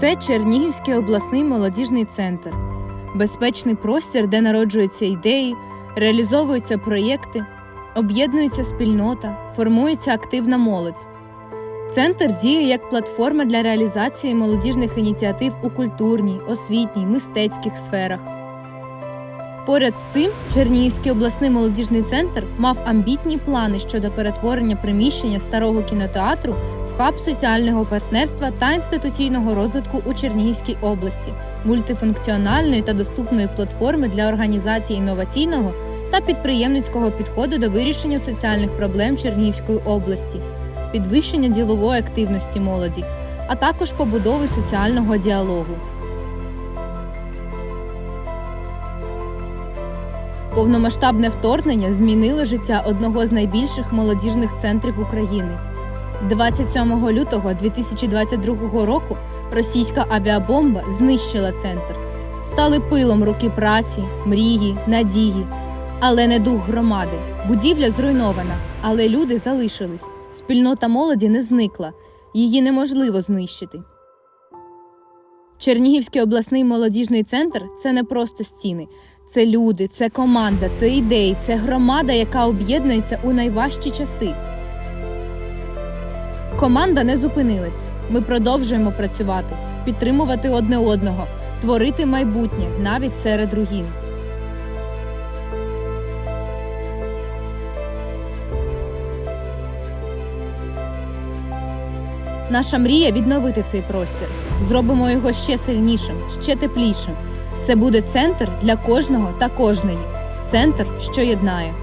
Це Чернігівський обласний молодіжний центр, безпечний простір, де народжуються ідеї, реалізовуються проєкти, об'єднується спільнота, формується активна молодь. Центр діє як платформа для реалізації молодіжних ініціатив у культурній, освітній, мистецьких сферах. Поряд з цим Чернігівський обласний молодіжний центр мав амбітні плани щодо перетворення приміщення старого кінотеатру в хаб соціального партнерства та інституційного розвитку у Чернігівській області, мультифункціональної та доступної платформи для організації інноваційного та підприємницького підходу до вирішення соціальних проблем Чернігівської області, підвищення ділової активності молоді, а також побудови соціального діалогу. Повномасштабне вторгнення змінило життя одного з найбільших молодіжних центрів України. 27 лютого 2022 року російська авіабомба знищила центр. Стали пилом руки праці, мрії, надії, але не дух громади. Будівля зруйнована, але люди залишились. Спільнота молоді не зникла, її неможливо знищити. Чернігівський обласний молодіжний центр це не просто стіни, це люди, це команда, це ідеї, це громада, яка об'єднується у найважчі часи. Команда не зупинилась. Ми продовжуємо працювати, підтримувати одне одного, творити майбутнє навіть серед руїн. Наша мрія відновити цей простір. Зробимо його ще сильнішим, ще теплішим. Це буде центр для кожного та кожної. Центр, що єднає.